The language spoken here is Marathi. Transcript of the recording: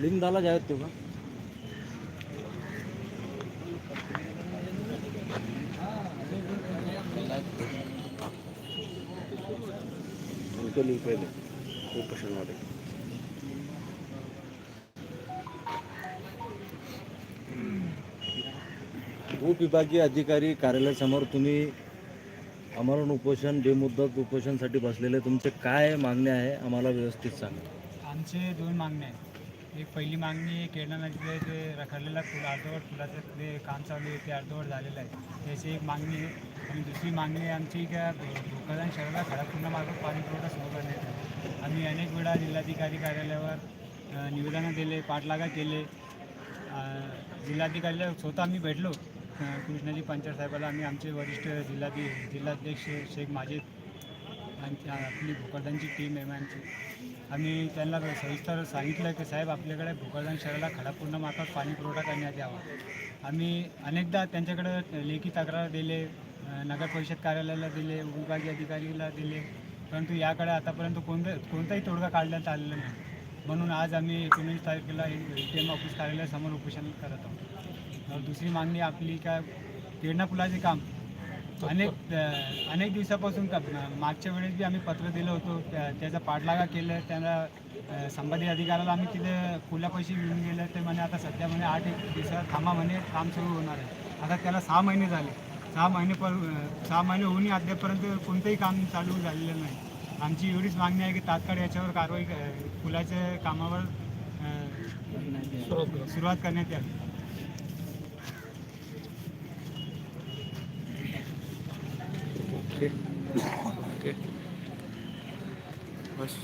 लिंक झाला तेव्हा. उनको लिंक पहिले उपोषणवाले उपविभागीय अधिकारी कार्यालयासमोर तुम्ही अमरण उपोषण बेमुदत उपोषणसाठी बसलेले. तुमचे काय मागणे आहे? आम्हाला व्यवस्थित सांगा. आमचे दोन मागण्या आहेत. एक पहिली मागणी केळणा नदीचे जे रखडलेला फुल अर्धवट फुलाचं जे काम चालू आहे ते अर्धवट झालेलं आहे. त्याची एक मागणी आहे. आणि दुसरी मागणी आहे आमची का भोकरदान शहराला खडकपूर्ण मार्फत पाणी पुरवठा सुरू करण्यात आहे आम्ही अनेक वेळा जिल्हाधिकारी कार्यालयावर निवेदनं दिले पाठलागा केले. जिल्हाधिकारीला स्वतः आम्ही भेटलो. कृष्णाजी पंचायत साहेबाला आम्ही आमचे वरिष्ठ जिल्हाधि जिल्हाध्यक्ष शेख माजिद आमची आपली भोकरदानची टीम आहे आमची. आम्ही त्यांना सविस्तर सांगितलं की साहेब आपल्याकडे भोकरदान शहराला खडापूर्ण मार्फत पाणी पुरवठा करण्यात यावा. आम्ही अनेकदा त्यांच्याकडे लेखी तक्रार दिले नगर परिषद कार्यालयाला दिले विभागीय अधिकारीला दिले. परंतु याकडे आतापर्यंत कोणतं कोणताही तोडगा काढण्यात आलेला नाही. म्हणून आज आम्ही एकोणीस तारखेला ए टी एम ऑफिस कार्यालयासमोर उपोषण करत आहोत. दुसरी मागणी आपली काय पेरणा पुलाचे काम अनेक अनेक दिवसापासून का मागच्या वेळेस बी आम्ही पत्र दिलं होतं त्या- त्याचा पाठलागा केलं त्यांना अ, संबंधित अधिकाऱ्याला आम्ही तिथे पुलापाशी घेऊन गेलं ते म्हणे आता सध्या म्हणे आठ एक दिवसात थांबा म्हणे काम सुरू होणार आहे. आता त्याला सहा महिने झाले. सहा महिने पर सहा महिने होऊनही अद्यापर्यंत कोणतंही काम चालू झालेलं नाही. आमची एवढीच मागणी आहे की तात्काळ याच्यावर कारवाई पुलाच्या कामावर सुरुवात करण्यात यावी. ओके ओके बस